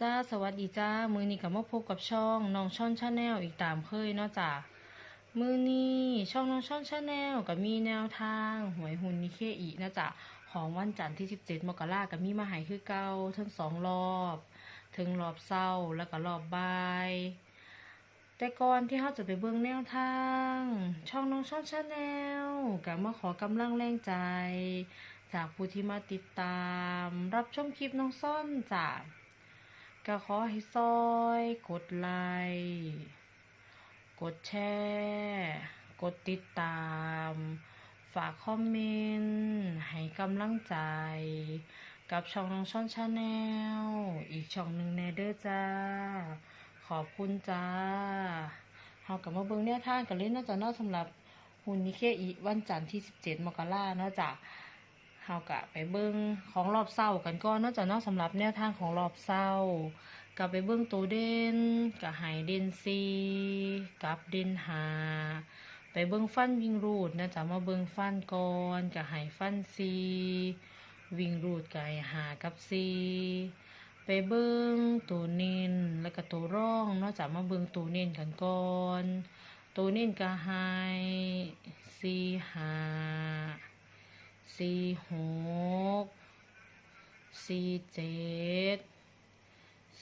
จ้าสวัสดีจ้า มือนี้กับมาพบกับช่องน้องช่อนชาแนลอีกตามเคยเนาะจ้ามือนี้ช่องน้องช่อนชาแนลกับมีแนวทางหวยหุนนิเคอีนะจ้าของวันจันทร์ที่ 17 มกรากับมีมาหายคือเก่าทั้งสองรอบ ถึงรอบเศร้าแล้วก็รอบบ่าย แต่ก่อนที่เขาจะไปเบิ่งแนวทาง ช่องน้องช่อนชาแนลกับมาขอกำลังแรงใจ จากผู้ที่มาติดตาม รับชมคลิปน้องซ่อนจ้าก ขอให้ซอย กดไลค์กดแชร์กดติดตาม ฝากคอมเมนต์ให้กำลังใจ กับช่องน้องช่อนชาแนลอีกช่องหนึ่งแนเด้อจ้า ขอบคุณจ้าเฮากลับมาเบิ่งแนวทางกันเลยเนาจะนาะสำหรับหุ่นนิเคอีวันจันทร์ที่ 17 มกราเนาะจ้ะ เฮากะไปเบิ้งของรอบเศร้ากันก่อนนาะจ้ะเนาะสำหรับแนวทางของรอบเศร้ากับไปเบิ้งตัวเด่นกับไฮเดนซีกับเดนหาไปเบิ้งฟันวิ่งรูดนะจ๊ะมาเบิ้งฟันก่อนกับไฮฟันซีวิ่งรูดกับไฮหากับซีไปเบิ้งตัวเน้นแล้วก็ตัวร่องนาะจ้ะมาเบิ้งตัวเน้นกันก่อนตัวเน้นกับไฮซีหา สี่หกสี่เจ็ด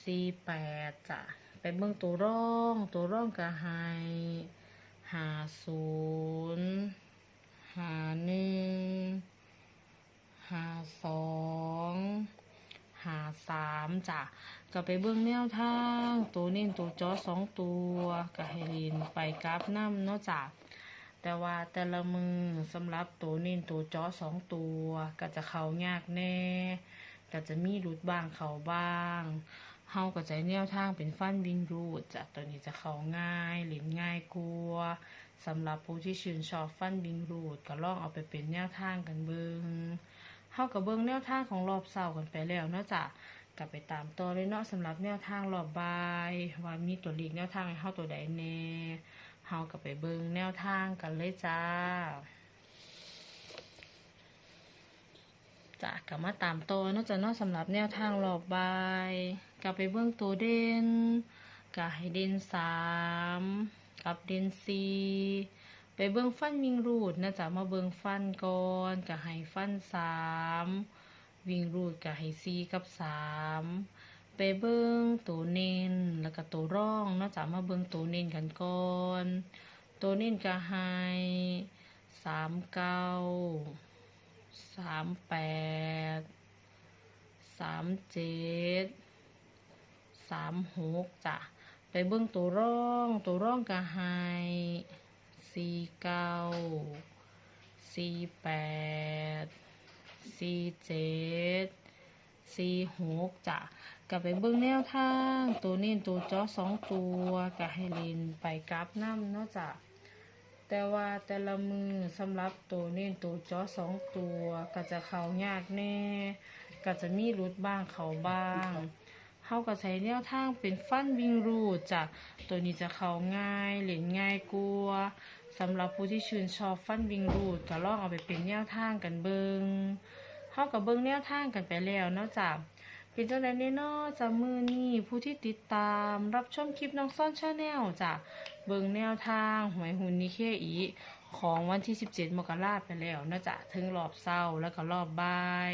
สี่แปดจ้ะไปเบิ่งตัวร่อง ตัวร่องก็ให้หาศูนย์หาหนึ่งหาสองหาสามจ้ะก็ไปเบิ่งแนวทาง ตัวนี้ตัวจอสองตัวก็ให้เรียนไปกราฟน้ำเนาะจ้ะ แต่ว่าแต่ละมือสำหรับตัวนินตัวจาะสองตัวก็จะเขายากแน่ก็จะมีรูดบ้างเขาบ้างเฮาก็จะแนวทางเป็นฟันวิงรูดจากตัวนี้จะเขาง่ายหลินง่ายกลัวสำหรับผู้ที่ชื่นชอบฟันวิงรูดก็ลองเอาไปเป็นแนวทางกันเบิงเฮากับเบิงแนวทางของรอบเสาร์กันไปแล้วเนาะจ้ะกลับไปตามต่อเลยเนาะสำหรับแนวทางรอบบายว่ามีตัวลีกแนวทางให้เฮาตัวใดแน่ เฮากับไปเบิงแนวทางกันเลยจ้าจ้ะกลับมาตามตัวนอกจากนอกสำหรับแนวทางรอบบายกลับไปเบิ่งตัวเด่นกับให้เด่นสามกับเด่นสี่ไปเบิ่งฟันวิ่งรูดนะจ๊ะมาเบิ่งฟันก่อนกับให้ฟันสามวิ่งรูดกับให้สี่กับสาม ไปเบิ้งตัวเน้นแล้วก็ตัวร่องเนอกจากมาเบิ้งตัวเน้นกันก่อน ตัวเน้นก็ให้สามเก้าสามแปดสามเจ็ดสามหกจ้ะไปเบิ้งตัวร่อง ตัวร่องก็ให้สี่เก้าสี่แปดสี่เจ็ด สี่หกจ้ะกับไปเบิ่งแนวทาง ตัวนี้ตัวจอสองตัวกับให้เลินไปกราฟน้ำเนาะจ้ะแต่ว่าแต่ละมือสำหรับตัวนี้ตัวจอสองตัวก็จะเขายากแน่ ก็จะมีรุดบ้างเขาบ้างเขาก็ใช้แนวทางเป็นฟันวิ่งรูดจ้ะตัวนี้จะเขาง่ายเล่นง่ายกลัวสำหรับผู้ที่ชื่นชอบฟันวิ่งรูดก็ลองเอาไปเป็นแนวทางกันเบิง เข้ากับเบิ้งแนวทางกันไปแล้วเนาะจ้ะเป็นจังไดแน่เนาะจ้ะมือนี่ผู้ที่ติดตามรับชมคลิปน้องซ่อนชาแนลจ้ะเบิ้งแนวทางหวยหุ่นนิเคอีของวันที่ 17 มกราคมไปแล้วเนาะจ้ะถึงรอบเศร้าแล้วก็รอบบ่าย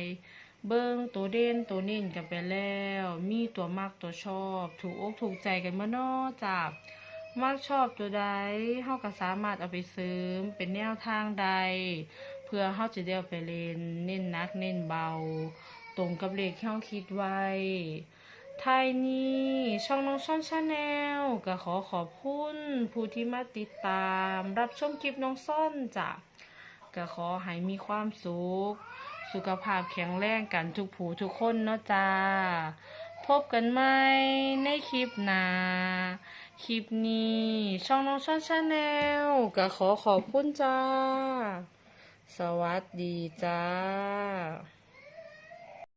เบิ้งตัวเด่นตัวเน่นกันไปแล้ว มีตัวมากตัวชอบ ถูกอกถูกใจกันมาเนาะจ้ะ มักชอบตัวใดเฮาก็สามารถเอาไปเสริมเป็นแนวทางใด เพื่อเขาจะได้เอาไปเล่นเน้นนักเน้นเบา ตรงกับเลขที่เขาคิดไว้ไทยนี้ช่องน้องช่อนชาแนลก็ขอขอบคุณผู้ที่มาติดตาม รับชมคลิปน้องซ่อนจ้ะก็ขอให้มีความสุข สุขภาพแข็งแรงกันทุกผู้ทุกคนเนาะจ้า พบกันใหม่ในคลิปหน้า คลิปนี้ ช่องน้องช่องชาแนลก็ขอขอบคุณจ้า สวัสดีจ้า